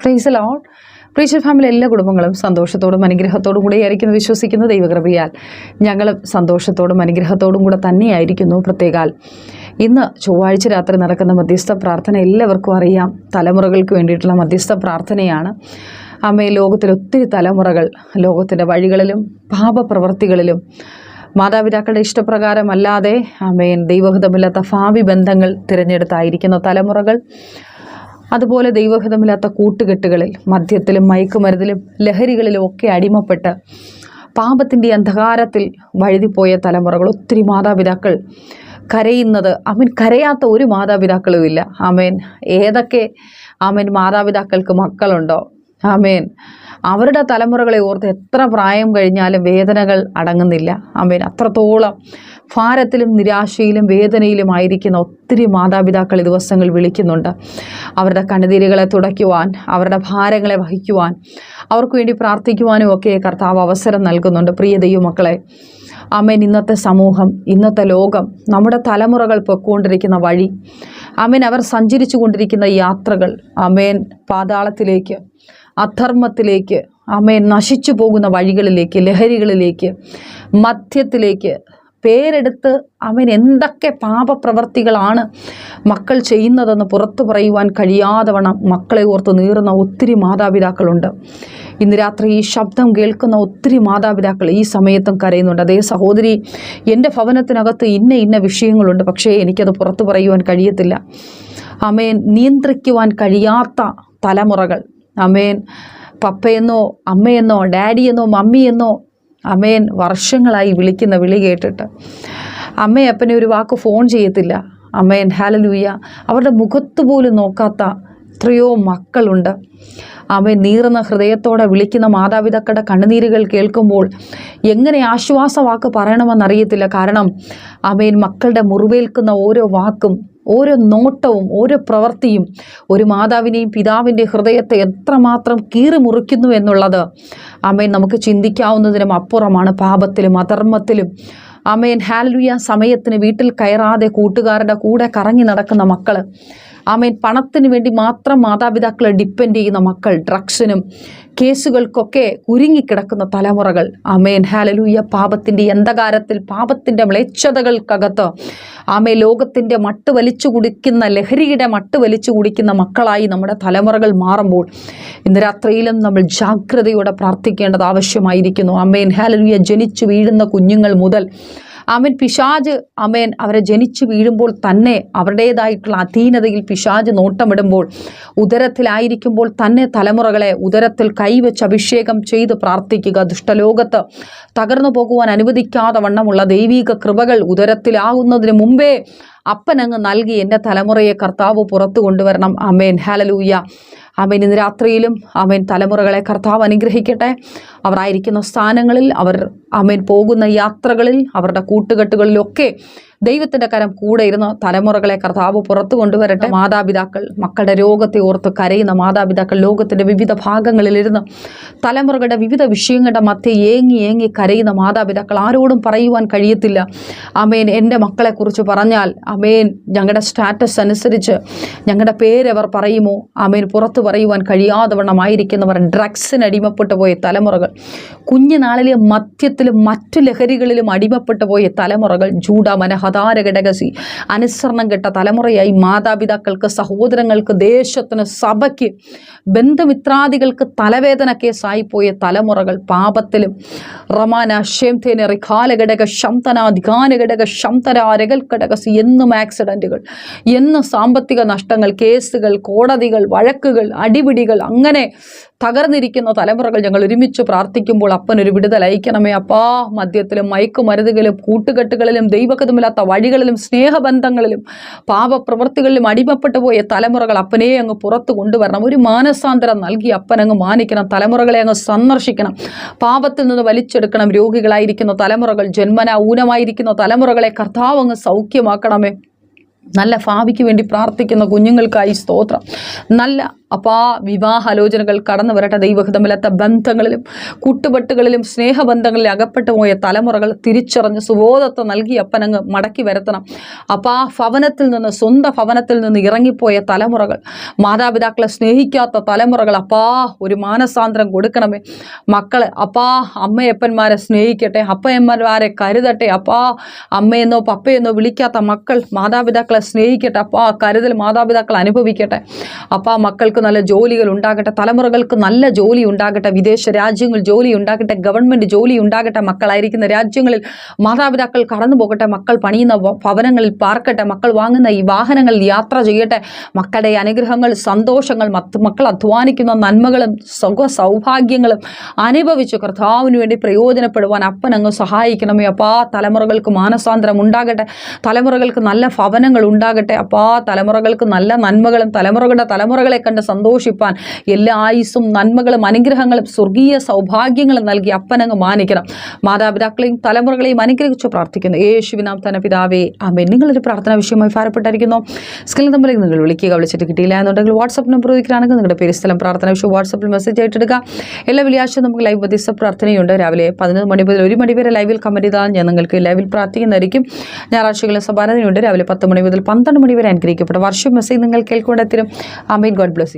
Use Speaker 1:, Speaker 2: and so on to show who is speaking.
Speaker 1: Price load preacher family എല്ലാ കുടുംബങ്ങളും സന്തോഷത്തോടും അനുഗ്രഹത്തോടും കൂടെ ആയിരിക്കുന്നു വിശ്വസിക്കുന്ന ദൈവകൃപയാൽ. ഞങ്ങളും സന്തോഷത്തോടും അനുഗ്രഹത്തോടും കൂടെ തന്നെയായിരിക്കുന്നു പ്രത്യേകാൽ. ഇന്ന് ചൊവ്വാഴ്ച രാത്രി നടക്കുന്ന മധ്യസ്ഥ പ്രാർത്ഥന എല്ലാവർക്കും അറിയാം. തലമുറകൾക്ക് വേണ്ടിയിട്ടുള്ള മധ്യസ്ഥ പ്രാർത്ഥനയാണ്. അമ്മയെ ലോകത്തിൽ ഒത്തിരി തലമുറകൾ ലോകത്തിന്റെ വഴികളിലും പാപപ്രവർത്തികളിലും മാതാപിതാക്കളുടെ ഇഷ്ടപ്രകാരമല്ലാതെ അമ്മയൻ ദൈവഹിതമില്ലാത്ത ഭാവി ബന്ധങ്ങൾ തിരഞ്ഞെടുത്തായിരിക്കുന്ന തലമുറകൾ അതുപോലെ ദൈവഹിതമില്ലാത്ത കൂട്ടുകെട്ടുകളിൽ മദ്യത്തിലും മയക്കുമരുന്നിലും ലഹരികളിലും ഒക്കെ അടിമപ്പെട്ട് പാപത്തിന്റെ അന്ധകാരത്തിൽ വഴുതിപ്പോയ തലമുറകൾ ഒത്തിരി മാതാപിതാക്കൾ കരയുന്നത് അവൻ കരയാത്ത ഒരു മാതാപിതാക്കളും ഇല്ല ആമേൻ ഏതൊക്കെ ആമേൻ മാതാപിതാക്കൾക്ക് മക്കളുണ്ടോ? ആമേൻ. അവരുടെ തലമുറകളെ ഓർത്ത് എത്ര പ്രായം കഴിഞ്ഞാലും വേദനകൾ അടങ്ങുന്നില്ല. ആമേൻ. അത്രത്തോളം ഭാരത്തിലും നിരാശയിലും വേദനയിലും ആയിരിക്കുന്ന ഒത്തിരി മാതാപിതാക്കൾ ഈ ദിവസങ്ങൾ വിളിക്കുന്നുണ്ട്. അവരുടെ കണ്ണുനീരുകളെ തുടയ്ക്കുവാൻ അവരുടെ ഭാരങ്ങളെ വഹിക്കുവാൻ അവർക്ക് വേണ്ടി പ്രാർത്ഥിക്കുവാനും ഒക്കെ കർത്താവ് അവസരം നൽകുന്നുണ്ട്. പ്രിയ ദൈവമക്കളെ അമേൻ ഇന്നത്തെ സമൂഹം ഇന്നത്തെ ലോകം നമ്മുടെ തലമുറകൾ പൊയ്ക്കൊണ്ടിരിക്കുന്ന വഴി അമേൻ അവർ സഞ്ചരിച്ചു കൊണ്ടിരിക്കുന്ന യാത്രകൾ അമേൻ പാതാളത്തിലേക്ക് അധർമ്മത്തിലേക്ക് അമ്മയെ നശിച്ചു പോകുന്ന വഴികളിലേക്ക് ലഹരികളിലേക്ക് മദ്യത്തിലേക്ക് പേരെടുത്ത് അവൻ എന്തൊക്കെ പാപപ്രവർത്തികളാണ് മക്കൾ ചെയ്യുന്നതെന്ന് പുറത്തു പറയുവാൻ കഴിയാതെ വണ്ണം മക്കളെ ഓർത്ത് നീറുന്ന ഒത്തിരി മാതാപിതാക്കളുണ്ട്. ഇന്ന് രാത്രി ഈ ശബ്ദം കേൾക്കുന്ന ഒത്തിരി മാതാപിതാക്കൾ ഈ സമയത്തും കരയുന്നുണ്ട്. അതേ സഹോദരി എന്റെ ഭവനത്തിനകത്ത് ഇന്ന ഇന്ന വിഷയങ്ങളുണ്ട് പക്ഷേ എനിക്കത് പുറത്തു പറയുവാൻ കഴിയത്തില്ല. അമ്മയെ നിയന്ത്രിക്കുവാൻ കഴിയാത്ത തലമുറകൾ. അമേൻ. പപ്പയെന്നോ അമ്മയെന്നോ ഡാഡിയെന്നോ മമ്മിയെന്നോ അമ്മയൻ വർഷങ്ങളായി വിളിക്കുന്ന വിളി കേട്ടിട്ട്. അമ്മയപ്പനെ ഒരു വാക്ക് ഫോൺ ചെയ്യത്തില്ല. അമ്മയൻ ഹാലലൂയ അവരുടെ മുഖത്ത് പോലും നോക്കാത്ത എത്രയോ മക്കളുണ്ട്. അവൻ നീറുന്ന ഹൃദയത്തോടെ വിളിക്കുന്ന മാതാപിതാക്കളുടെ കണ്ണുനീരുകൾ കേൾക്കുമ്പോൾ എങ്ങനെ ആശ്വാസ വാക്ക് പറയണമെന്നറിയത്തില്ല. കാരണം അവൻ മക്കളുടെ മുറിവേൽക്കുന്ന ഓരോ വാക്കും ഓരോ നോട്ടവും ഓരോ പ്രവൃത്തിയും ഒരു മാതാവിനെയും പിതാവിന്റെ ഹൃദയത്തെ എത്രമാത്രം കീറി മുറിക്കുന്നു എന്നുള്ളത് അമ്മയെ നമുക്ക് ചിന്തിക്കാവുന്നതിനും അപ്പുറമാണ് പാപത്തിലും അധർമ്മത്തിലും. അമ്മയൻ ഹാലുയ സമയത്തിന് വീട്ടിൽ കയറാതെ കൂട്ടുകാരുടെ കൂടെ കറങ്ങി നടക്കുന്ന മക്കൾ ആമേൻ. പണത്തിന് വേണ്ടി മാത്രം മാതാപിതാക്കളെ ഡിപ്പെൻഡ് ചെയ്യുന്ന മക്കൾ ഡ്രഗ്സിനും കേസുകൾക്കൊക്കെ ഉരുങ്ങിക്കിടക്കുന്ന തലമുറകൾ. ആമേൻ. ഹാലലൂയ പാപത്തിന്റെ അന്ധകാരത്തിൽ പാപത്തിന്റെ മ്ലേച്ഛതകൾക്കകത്ത്. ആമേ ലോകത്തിന്റെ മട്ട് വലിച്ചു കുടിക്കുന്ന ലഹരിയുടെ മട്ട് വലിച്ചു കുടിക്കുന്ന മക്കളായി നമ്മുടെ തലമുറകൾ മാറുമ്പോൾ ഇന്ന് രാത്രിയിലും നമ്മൾ ജാഗ്രതയോടെ പ്രാർത്ഥിക്കേണ്ടത് ആവശ്യമായിരിക്കുന്നു. അമ്മേൻ ഹാലലൂയ ജനിച്ചു വീഴുന്ന കുഞ്ഞുങ്ങൾ മുതൽ അവൻ പിശാജ് അമേൻ അവരെ ജനിച്ചു വീഴുമ്പോൾ തന്നെ അവരുടേതായിട്ടുള്ള അധീനതയിൽ പിശാജ് നോട്ടമിടുമ്പോൾ ഉദരത്തിലായിരിക്കുമ്പോൾ തന്നെ തലമുറകളെ ഉദരത്തിൽ കൈവച്ച് അഭിഷേകം ചെയ്ത് പ്രാർത്ഥിക്കുക. ദുഷ്ടലോകത്ത് തകർന്നു പോകുവാൻ അനുവദിക്കാതെ വണ്ണമുള്ള ദൈവീക കൃപകൾ ഉദരത്തിലാകുന്നതിന് മുമ്പേ അപ്പനങ്ങ് നൽകി എന്റെ തലമുറയെ കർത്താവ് പുറത്തു കൊണ്ടുവരണം. അമേൻ. ഹാലലൂയ അമേൻ ഇന്ന് രാത്രിയിലും അവൻ തലമുറകളെ കർത്താവ് അനുഗ്രഹിക്കട്ടെ. അവർ ആയിരിക്കുന്ന സ്ഥാനങ്ങളിൽ അവർ അവൻ പോകുന്ന യാത്രകളിൽ അവരുടെ കൂട്ടുകെട്ടുകളിലൊക്കെ ദൈവത്തിന്റെ കരം കൂടെ ഇരുന്ന് തലമുറകളെ കർത്താവ് പുറത്തു കൊണ്ടുവരട്ടെ. മാതാപിതാക്കൾ മക്കളുടെ രോഗത്തെ ഓർത്ത് കരയുന്ന മാതാപിതാക്കൾ ലോകത്തിന്റെ വിവിധ ഭാഗങ്ങളിലിരുന്ന് തലമുറകളുടെ വിവിധ വിഷയങ്ങളുടെ മധ്യ ഏങ്ങി ഏങ്ങി കരയുന്ന മാതാപിതാക്കൾ ആരോടും പറയുവാൻ കഴിയത്തില്ല. അമേൻ എന്റെ മക്കളെക്കുറിച്ച് പറഞ്ഞാൽ അമേൻ ഞങ്ങളുടെ സ്റ്റാറ്റസ് അനുസരിച്ച് ഞങ്ങളുടെ പേരവർ പറയുമോ? അമേൻ പുറത്തു പറയുവാൻ കഴിയാതെ വണ്ണമായിരിക്കുന്നവർ ഡ്രഗ്സിന് അടിമപ്പെട്ടു പോയ തലമുറകൾ കുഞ്ഞുനാളിലെ മദ്യത്തിലും മറ്റു ലഹരികളിലും അടിമപ്പെട്ടു പോയ തലമുറകൾ ജൂഡമന ഹതാരഘടകസി അനുസരണം കെട്ട തലമുറയായി മാതാപിതാക്കൾക്ക് സഹോദരങ്ങൾക്ക് ദേശത്തിന് സഭയ്ക്ക് ബന്ധുമിത്രാദികൾക്ക് തലവേദന കേസായിപ്പോയ തലമുറകൾ പാപത്തിലും റമാന ഷേംതേന റിഖാലഘടക ശംതനാധികാനഘടക ധികാനഘടക ശംതന രകൽഘടകസി എന്നും ആക്സിഡന്റുകൾ എന്നും സാമ്പത്തിക നഷ്ടങ്ങൾ കേസുകൾ കോടതികൾ വഴക്കുകൾ അടിപിടികൾ അങ്ങനെ തകർന്നിരിക്കുന്ന തലമുറകൾ ഞങ്ങൾ ഒരുമിച്ച് പ്രാർത്ഥിക്കുമ്പോൾ അപ്പനൊരു വിടുതൽ അയക്കണമേ അപ്പാ. മദ്യത്തിലും മയക്കുമരുതുകളിലും കൂട്ടുകെട്ടുകളിലും ദൈവകതമില്ലാത്ത വഴികളിലും സ്നേഹബന്ധങ്ങളിലും പാപപ്രവൃത്തികളിലും അടിമപ്പെട്ടു പോയ തലമുറകൾ അപ്പനെ അങ്ങ് പുറത്തു കൊണ്ടുവരണം. ഒരു മാനസാന്തരം നൽകി അപ്പനങ്ങ് മാനിക്കണം. തലമുറകളെ അങ്ങ് സന്ദർശിക്കണം. പാപത്തിൽ നിന്ന് വലിച്ചെടുക്കണം. രോഗികളായിരിക്കുന്ന തലമുറകൾ ജന്മന ഊനമായിരിക്കുന്ന തലമുറകളെ കർത്താവ് അങ്ങ് സൗഖ്യമാക്കണമേ. നല്ല ഭാവിക്ക് വേണ്ടി പ്രാർത്ഥിക്കുന്ന കുഞ്ഞുങ്ങൾക്കായി സ്തോത്രം. നല്ല അപ്പാ വിവാഹാലോചനകൾ കടന്നു വരട്ടെ ദൈവഹിതമില്ലാത്ത ബന്ധങ്ങളിലും കൂട്ടുപെട്ടുകളിലും സ്നേഹബന്ധങ്ങളിലും അകപ്പെട്ടു പോയ തലമുറകൾ തിരിച്ചറിഞ്ഞ് സുബോധത്വം നൽകി അപ്പനങ്ങ് മടക്കി വരുത്തണം. അപ്പാ ഭവനത്തിൽ നിന്ന് സ്വന്തം ഭവനത്തിൽ നിന്ന് ഇറങ്ങിപ്പോയ തലമുറകൾ മാതാപിതാക്കളെ സ്നേഹിക്കാത്ത തലമുറകൾ അപ്പാ ഒരു മാനസാന്തരം കൊടുക്കണമേ. മക്കൾ അപ്പാ അമ്മയപ്പന്മാരെ സ്നേഹിക്കട്ടെ അപ്പയമ്മമാരെ കരുതട്ടെ. അപ്പാ അമ്മയെന്നോ പപ്പയെന്നോ വിളിക്കാത്ത മക്കൾ മാതാപിതാക്കളെ സ്നേഹിക്കട്ടെ. അപ്പാ കരുതൽ മാതാപിതാക്കൾ അനുഭവിക്കട്ടെ. അപ്പാ മക്കൾക്ക് നല്ല ജോലികൾ ഉണ്ടാകട്ടെ തലമുറകൾക്ക് നല്ല ജോലി ഉണ്ടാകട്ടെ വിദേശ രാജ്യങ്ങൾ ജോലി ഉണ്ടാകട്ടെ ഗവൺമെന്റ് ജോലി ഉണ്ടാകട്ടെ മക്കളായിരിക്കുന്ന രാജ്യങ്ങളിൽ മാതാപിതാക്കൾ കടന്നു പോകട്ടെ മക്കൾ പണിയുന്ന ഭവനങ്ങളിൽ പാർക്കട്ടെ മക്കൾ വാങ്ങുന്ന ഈ വാഹനങ്ങളിൽ യാത്ര ചെയ്യട്ടെ മക്കളുടെ അനുഗ്രഹങ്ങൾ സന്തോഷങ്ങൾ മക്കൾ അധ്വാനിക്കുന്ന നന്മകളും സുഖ സൗഭാഗ്യങ്ങളും അനുഭവിച്ചു കർത്താവിന് വേണ്ടി പ്രയോജനപ്പെടുവാൻ അപ്പൻ അങ്ങ് സഹായിക്കണമേ. അപ്പാ തലമുറകൾക്ക് മാനസാന്തരം ഉണ്ടാകട്ടെ തലമുറകൾക്ക് നല്ല ഭവനങ്ങൾ ഉണ്ടാകട്ടെ അപ്പാ തലമുറകൾക്ക് നല്ല നന്മകളും തലമുറകളുടെ തലമുറകളെ കണ്ട് സന്തോഷിപ്പാൻ എല്ലാ ആയുസ്സും നന്മകളും അനുഗ്രഹങ്ങളും സ്വർഗീയ സൗഭാഗ്യങ്ങളും നൽകി അപ്പനങ്ങ് മാനിക്കണം. മാതാപിതാക്കളെയും തലമുറകളെയും അനുഗ്രഹിച്ചു പ്രാർത്ഥിക്കുന്നു. യേശുവിനാം തന്നെ പിതാവേ അമ്മേ നിങ്ങളൊരു പ്രാർത്ഥന വിഷയമായി ഭാരപ്പെട്ടായിരിക്കുന്നു സ്കിൽ നമ്പറിൽ നിങ്ങൾ വിളിക്കുക. വിളിച്ചിട്ട് കിട്ടിയില്ല എന്നുണ്ടെങ്കിൽ വാട്സപ്പ് നമ്പർ ഉപയോഗിക്കുകയാണെങ്കിൽ നിങ്ങളുടെ പേര് സ്ഥലം പ്രാർത്ഥന വിഷയം വാട്സപ്പിൽ മെസ്സേജ് ആയിട്ടെടുക്കുക എല്ലാ വെള്ളിയാഴ്ച നമുക്ക് ലൈവ് വ്യത്യസ്ത പ്രാർത്ഥനയുണ്ട്. രാവിലെ പതിനൊന്ന് മണി മുതൽ ഒരു മണി വരെ ലൈവിൽ കമന്റ് ചെയ്താൽ ഞാൻ നിങ്ങൾക്ക് ലൈവിൽ പ്രാർത്ഥിക്കുന്നതായിരിക്കും. ഞായറാഴ്ചകളിൽ സമാനതയുണ്ട് രാവിലെ പത്ത് മണി മുതൽ പന്ത്രണ്ട് മണി വരെ അനുഗ്രഹിക്കപ്പെട്ട വർഷം മെസ്സേജ് നിങ്ങൾ കേൾക്കൊണ്ടെത്തിരും അമീൻ God bless